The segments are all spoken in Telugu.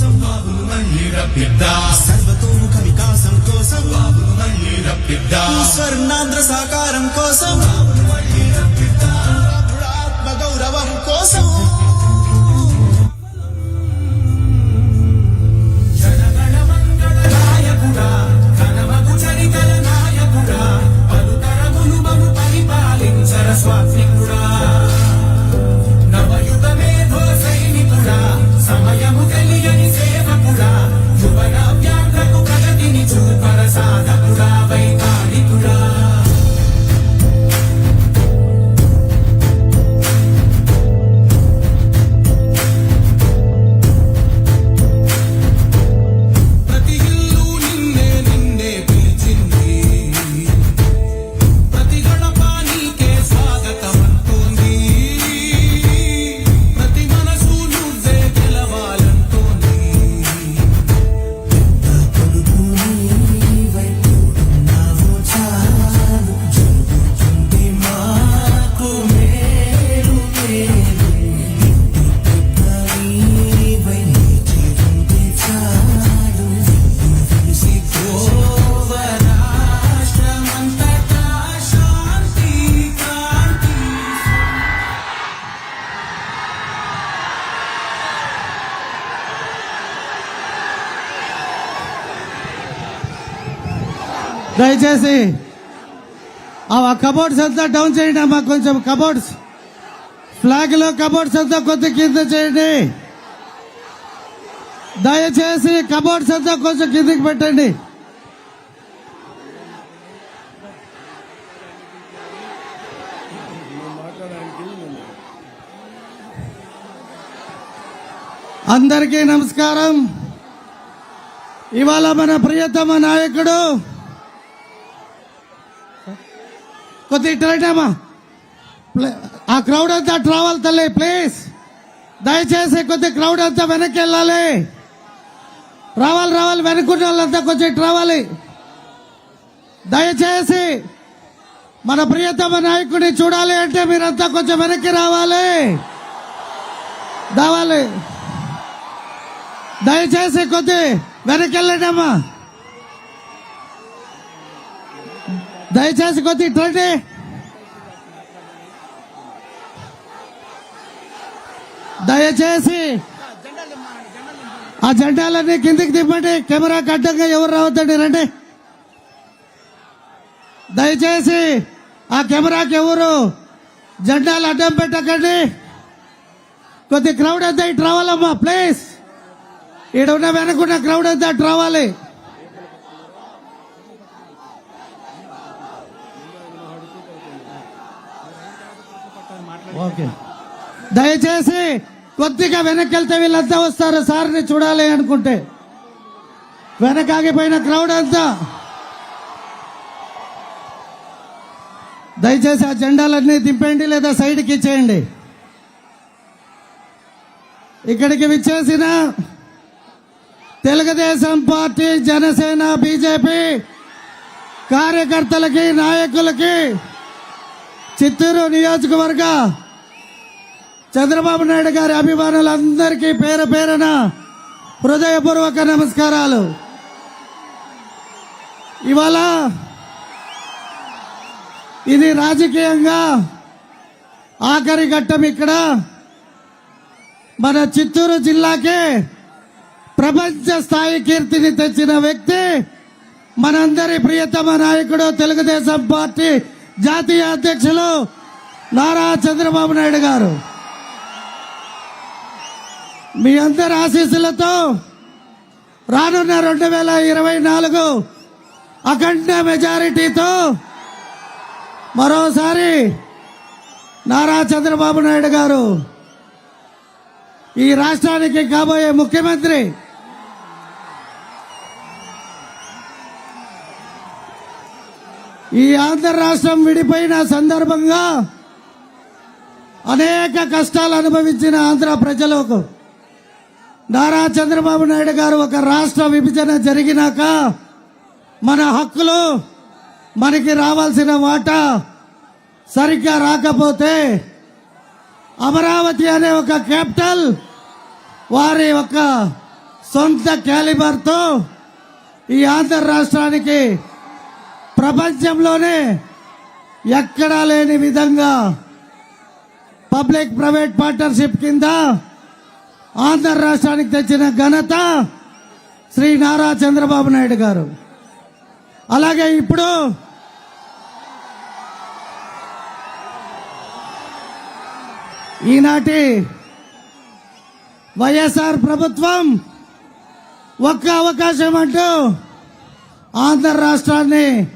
కోసం బాబును మళ్ళీ రప్పిద్దా కోసం బాబును స్వర్ణాంధ్ర సాకారం కోసం. బాబును గౌరవం కోసం. దయచేసి ఆ కబోర్డ్స్ అంతా డౌన్ చేయండి అమ్మా కొంచెం కబోర్డ్స్. ఫ్లాగ్లో కబోర్డ్స్ అంతా కొద్ది కింద చేయండి. దయచేసి కబోర్డ్స్ అంతా కొంచెం కిందకి పెట్టండి. అందరికీ నమస్కారం. ఇవాళ మన ప్రియతమ నాయకుడు కొద్ది అమ్మా. ఆ క్రౌడ్ అంతా ట్రావెల్ తల్లి ప్లీజ్. దయచేసి కొద్ది క్రౌడ్ అంతా వెనక్కి వెళ్ళాలి రావాలి రావాలి వెనుకున్న వాళ్ళంతా కొంచెం రావాలి. దయచేసి మన ప్రియతమ నాయకుడిని చూడాలి అంటే మీరంతా కొంచెం వెనక్కి రావాలి. రావాలి. దయచేసి కొద్ది వెనక్కి వెళ్ళండి అమ్మా. దయచేసి కొద్ది ఇట్రండి దయచేసి ఆ జెండాలన్నీ కిందికి దింపండి. కెమెరా అడ్డంగా ఎవరు రావద్దండి రండి. దయచేసి ఆ కెమెరాకి ఎవరు జెండాలు అడ్డం పెట్టకండి. కొద్ది క్రౌడ్ అంతా ఇటు రావాలమ్మా ప్లీజ్ ఈడ ఉన్న వెనకున్న క్రౌడ్ అంతా అటు రావాలి. దయచేసి కొద్దిగా వెనక్కి వెళ్తే వీళ్ళంతా వస్తారు. సార్ని చూడాలి అనుకుంటే. వెనకాగిపోయిన క్రౌడ్ అంతా. దయచేసి ఆ జెండాలన్నీ దింపేయండి లేదా సైడ్కి ఇచ్చేయండి. ఇక్కడికి విచ్చేసిన తెలుగుదేశం పార్టీ జనసేన బీజేపీ కార్యకర్తలకి నాయకులకి చిత్తూరు నియోజకవర్గ చంద్రబాబు నాయుడు గారి అభిమానులందరికీ పేరు పేరున హృదయపూర్వక నమస్కారాలు. ఇవాళ ఇది రాజకీయంగా ఆఖరి ఘట్టం ఇక్కడ. మన చిత్తూరు జిల్లాకే ప్రపంచ స్థాయి కీర్తిని తెచ్చిన వ్యక్తి మనందరి ప్రియతమ నాయకుడు తెలుగుదేశం పార్టీ జాతీయ అధ్యక్షులు నారా చంద్రబాబు నాయుడు గారు. మీ అందరి ఆశీస్సులతో రానున్న రెండు వేల ఇరవై నాలుగు అఖండ మెజారిటీతో మరోసారి నారా చంద్రబాబు నాయుడు గారు ఈ రాష్ట్రానికి కాబోయే ముఖ్యమంత్రి. ఈ ఆంధ్ర రాష్ట్రం విడిపోయిన సందర్భంగా అనేక కష్టాలు అనుభవించిన ఆంధ్ర ప్రజలకు నారా చంద్రబాబు నాయుడు గారు ఒక రాష్ట్ర విభజన జరిగినాక మన హక్కులు మనకి రావాల్సిన వాటా సరిగ్గా రాకపోతే అమరావతి అనే ఒక క్యాపిటల్ వారి ఒక సొంత క్యాలిబర్తో ఈ ఆంధ్ర రాష్ట్రానికి ప్రపంచంలోనే ఎక్కడా లేని విధంగా పబ్లిక్ ప్రైవేట్ పార్ట్నర్షిప్ కింద ఆంధ్ర రాష్ట్రానికి తెచ్చిన ఘనత శ్రీ నారా చంద్రబాబు నాయుడు గారు. అలాగే ఇప్పుడు ఈనాటి వైఎస్ఆర్ ప్రభుత్వం ఒక్క అవకాశం అంటూ ఆంధ్ర రాష్ట్రాన్ని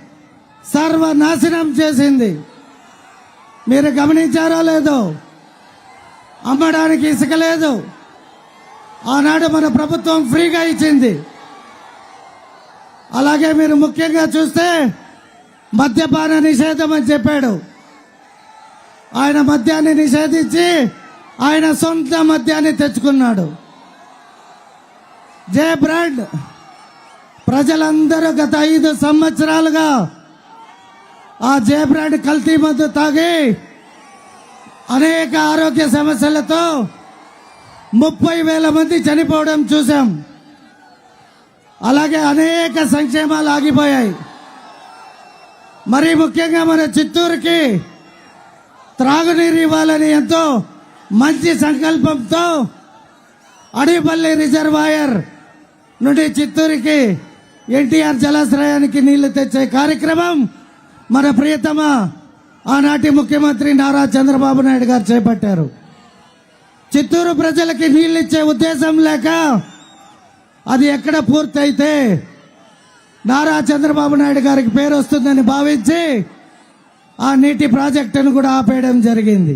సర్వనాశనం చేసింది. మీరు గమనించారో లేదో? అమ్మడానికి ఇసుక లేదు. ఆనాడు మన ప్రభుత్వం ఫ్రీగా ఇచ్చింది. అలాగే మీరు ముఖ్యంగా చూస్తే మద్యపాన నిషేధం అని చెప్పాడు. ఆయన మద్యాన్ని నిషేధించి ఆయన సొంత మద్యాన్ని తెచ్చుకున్నాడు. J brand. ప్రజలందరూ గత ఐదు సంవత్సరాలుగా ఆ జే బ్రాండ్ కల్తీ మందు తాగి అనేక ఆరోగ్య సమస్యలతో ముప్పై వేల మంది చనిపోవడం చూసాం అలాగే అనేక సంక్షేమాలు ఆగిపోయాయి. మరీ ముఖ్యంగా మన చిత్తూరుకి త్రాగునీరు ఇవ్వాలని ఎంతో మంచి సంకల్పంతో అడిపల్లి రిజర్వాయర్ నుండి చిత్తూరుకి ఎన్టీఆర్ జలాశ్రయానికి నీళ్ళు తెచ్చే కార్యక్రమం మన ప్రియతమ ఆనాటి ముఖ్యమంత్రి నారా చంద్రబాబు నాయుడు గారు చేపట్టారు. చిత్తూరు ప్రజలకి నీళ్ళు ఇచ్చే ఉద్దేశం లేక అది ఎక్కడ పూర్తయితే నారా చంద్రబాబు నాయుడు గారికి పేరు వస్తుందని భావించి ఆ నీటి ప్రాజెక్టును కూడా ఆపేయడం జరిగింది.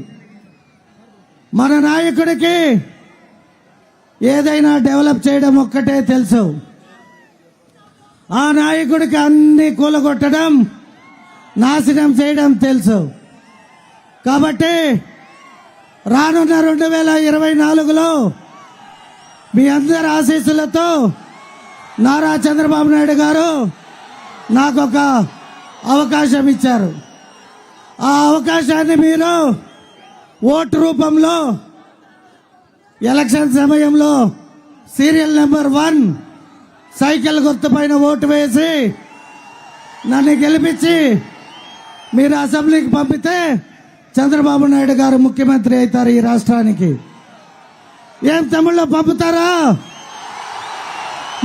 మన నాయకుడికి ఏదైనా డెవలప్ చేయడం ఒక్కటే తెలుసు. ఆ నాయకుడికి అన్ని కూలగొట్టడం నాశనం చేయడం తెలుసు. కాబట్టి రానున్న రెండు వేల ఇరవై నాలుగులో మీ అందరి ఆశీస్సులతో నారా చంద్రబాబు నాయుడు గారు నాకు ఒక అవకాశం ఇచ్చారు. ఆ అవకాశాన్ని మీరు ఓటు రూపంలో ఎలక్షన్ సమయంలో సీరియల్ నెంబర్ వన్ సైకిల్ గుర్తుపైన ఓటు వేసి నన్ను గెలిపించి మీరు అసెంబ్లీకి పంపితే చంద్రబాబు నాయుడు గారు ముఖ్యమంత్రి అవుతారు ఈ రాష్ట్రానికి. ఏం తమిళ్ళో పంపుతారా?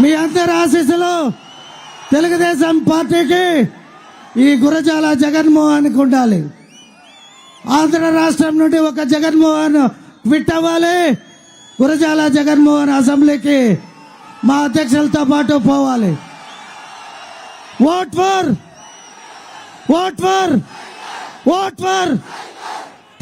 మీ అందరి ఆశీస్సులు తెలుగుదేశం పార్టీకి ఈ గురజాల జగన్మోహన్కి ఉండాలి. ఆంధ్ర రాష్ట్రం నుండి ఒక జగన్మోహన్ క్విట్ అవ్వాలి. గురజాల జగన్మోహన్ అసెంబ్లీకి మా అధ్యక్షులతో పాటు పోవాలి. Vote for! Vote for! Vote for!